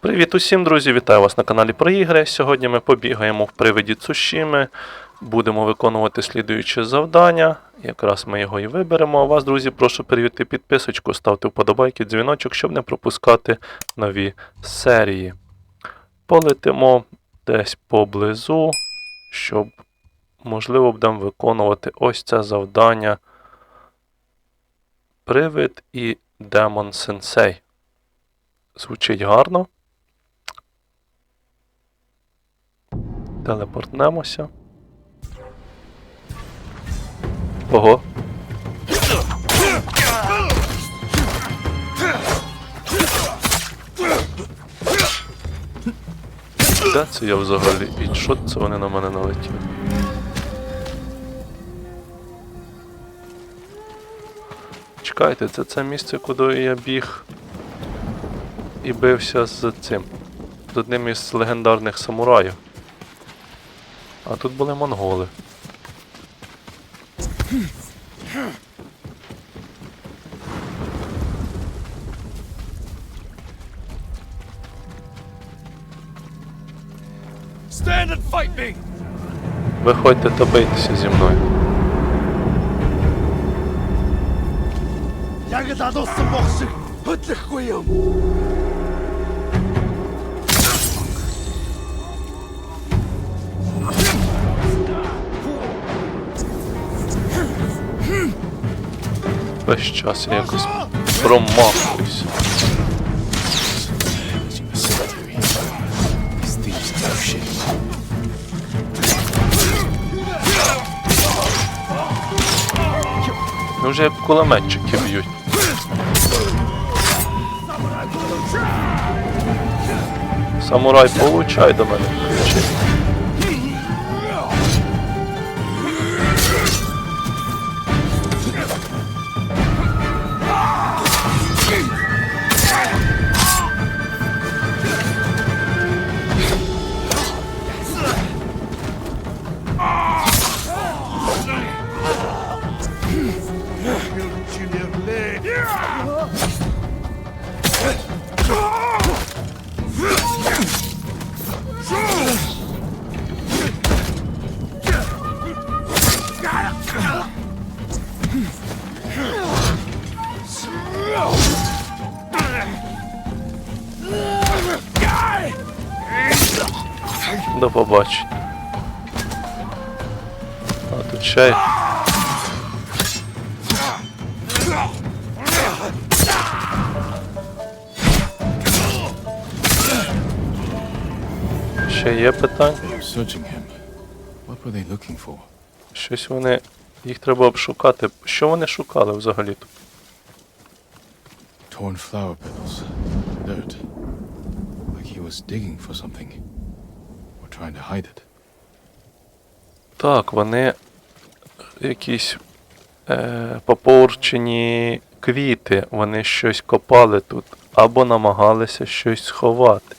Привіт усім, друзі! Вітаю вас на каналі про ігри. Сьогодні ми побігаємо в привиді Цушіми. Будемо виконувати слідуюче завдання. Якраз ми його і виберемо. А вас, друзі, прошу перевірити підписочку, ставте вподобайки, дзвіночок, щоб не пропускати нові серії. Полетимо десь поблизу, щоб, можливо, будемо виконувати ось це завдання. Привид і демон сенсей. Звучить гарно. Телепортнемося. Ого. Де це я взагалі? І що це вони на мене налетіли? Чекайте, це це місце, куди я біг і бився з цим. З одним із легендарних самураїв. А тут були монголи. Stand and fight me! Виходьте та бийтеся зі мною. Ягод адулсан бох шиг хөдлөхгүй юм. Весь час я якось shit. Ну вже як кулеметчики б'ють. Самурай, получай до мене. Побачення. А тут чай. Ще є питання? Щось вони. Їх треба обшукати. Що вони шукали взагалі тут? Torn flower petals. Dirt. Like he was digging for something. Trying to hide it. Так, вони якісь е, попорчені квіти, вони щось копали тут, або намагалися щось сховати.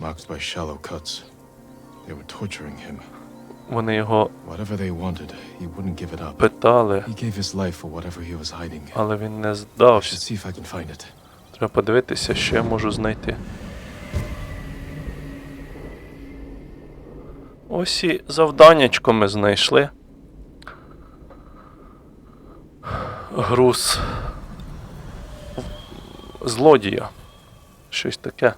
Marked by shallow cuts. They were torturing him. Вони його питали, але він не здався. Треба подивитися, що я можу знайти. Ось і завданнячко ми знайшли. Груз злодія. Щось таке.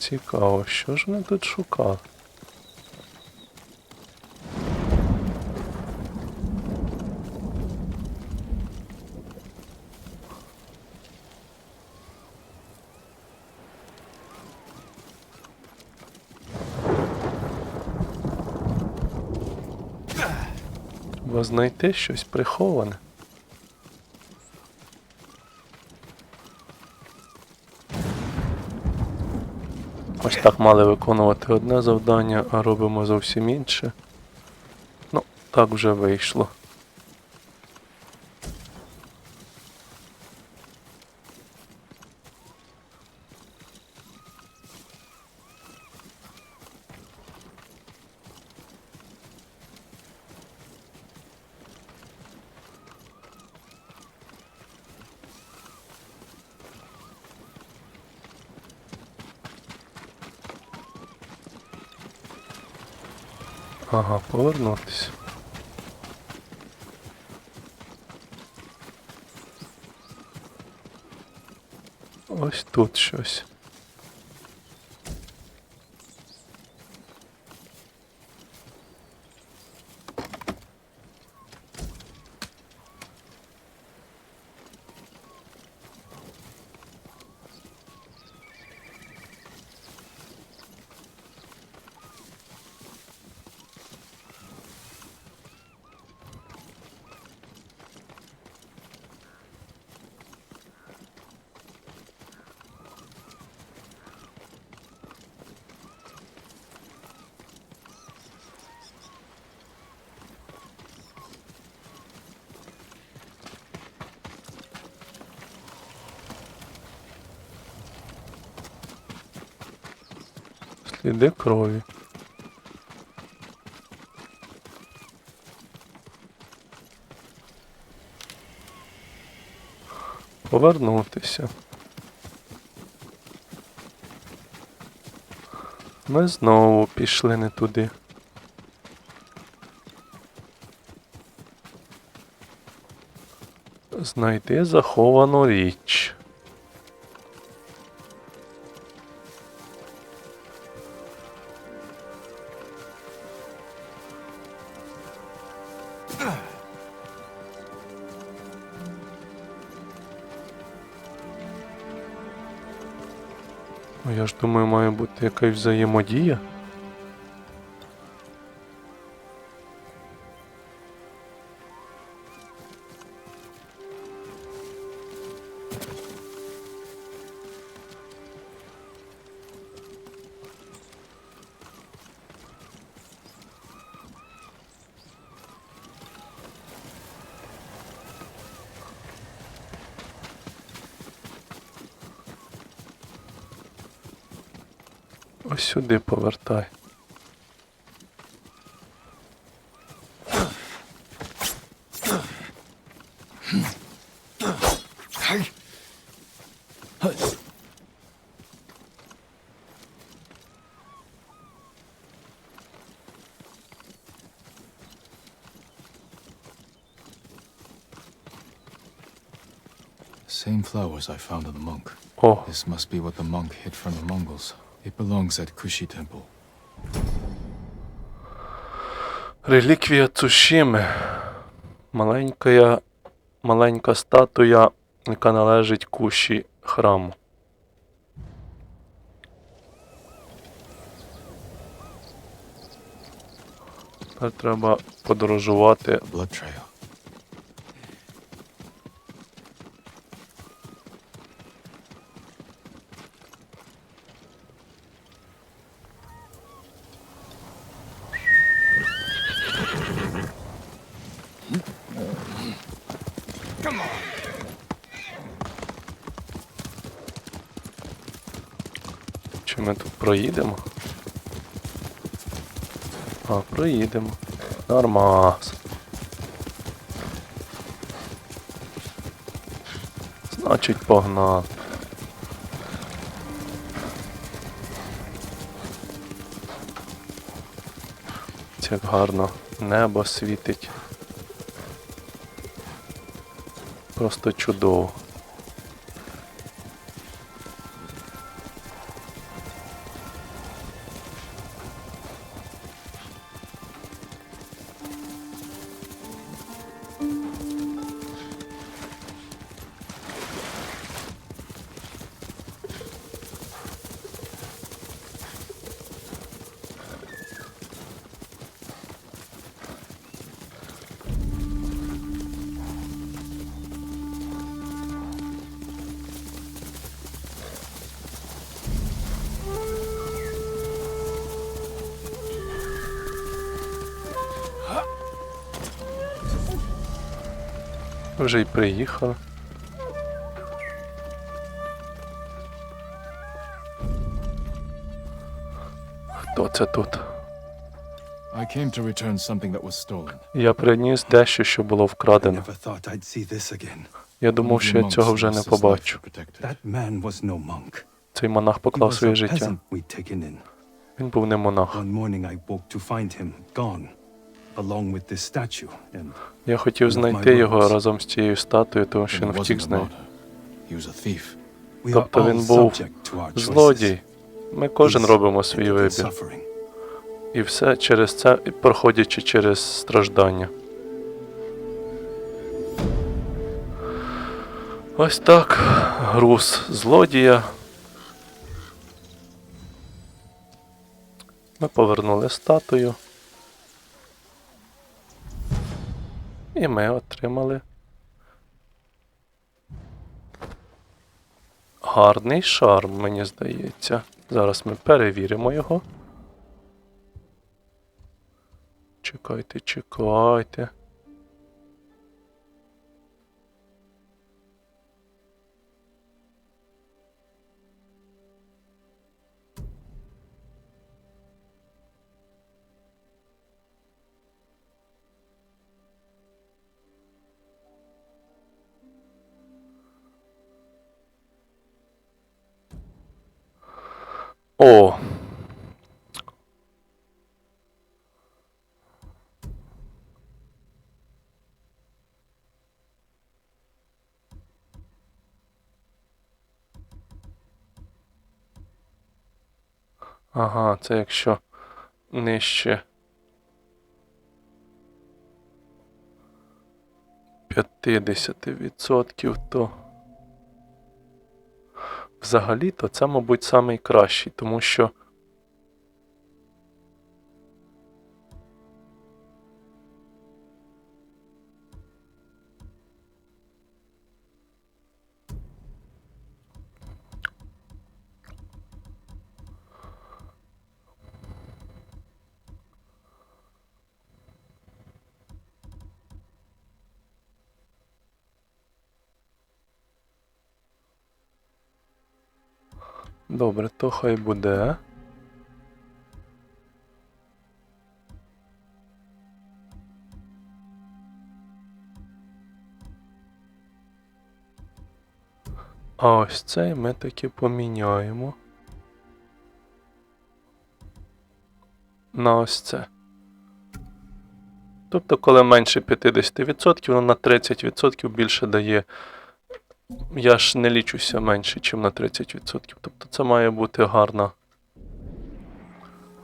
Цікаво, що ж вони тут шукали? Треба знайти щось приховане. Ось так мали виконувати одне завдання, а робимо зовсім інше. Ну, так вже вийшло. Ага, повернутися. Ось тут щось. Сліди крові. Повернутися. Ми знову пішли не туди. Знайти заховану річ. Я ж думаю, має бути якась взаємодія. Ось сюди повертай. Same flowers I found on the monk. О, This must be what the monk hid from the Mongols. It belongs at Kushi Temple. реліквія Цушіми. Маленька, маленька статуя, яка належить куші храму. Тепер треба подорожувати blood trail. Чи ми тут проїдемо? А, проїдемо. Нормас. Значить, погнали. Як гарно небо світить. Просто чудово. Вже й приїхали. Хто це тут? I came to return something that was stolen. Я приніс дещо, що було вкрадено. Я думав, що я цього вже не побачу. Цей монах поклав своє життя. Він був не монах. Я хотів знайти його разом з цією статуєю, тому що він втік з нею. Тобто він був злодій. Ми кожен робимо свій вибір. І все через це, проходячи через страждання. Ось так. Груз злодія. Ми повернули статую. І ми отримали гарний шарм, мені здається. Зараз ми перевіримо його. Чекайте, чекайте. О, Ага, це якщо нижче 50%, то взагалі-то це, мабуть, самий тому що добре, то хай буде. А ось цей ми таки поміняємо. На ось це. Тобто, коли менше 50%, воно на 30% більше дає. Я ж не лічуся менше, ніж на 30%. Тобто це має бути гарна.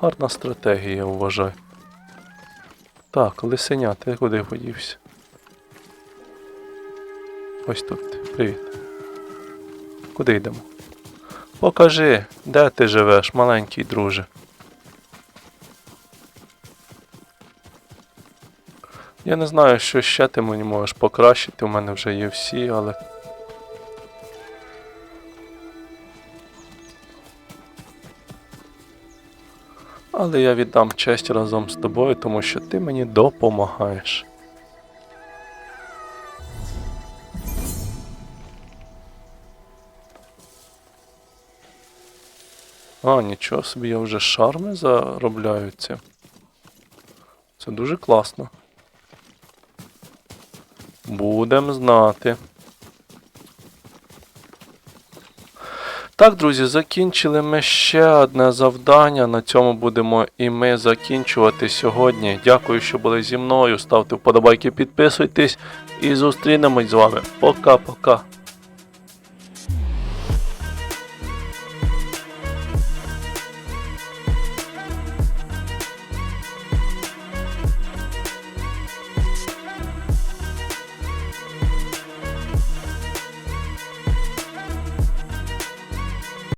Гарна стратегія, вважаю. Так, лисеня, ти куди подівся? Ось тут. Привіт. Куди йдемо? Покажи, де ти живеш, маленький друже. Я не знаю, що ще ти мені можеш покращити, у мене вже є всі, але. Але я віддам честь разом з тобою, тому що ти мені допомагаєш. А, нічого собі, я вже шарми заробляю цим. Це дуже класно. Будем знати. Так, друзі, закінчили ми ще одне завдання. На цьому будемо і ми закінчувати сьогодні. Дякую, що були зі мною. Ставте вподобайки, підписуйтесь і зустрінемось з вами. Пока-пока.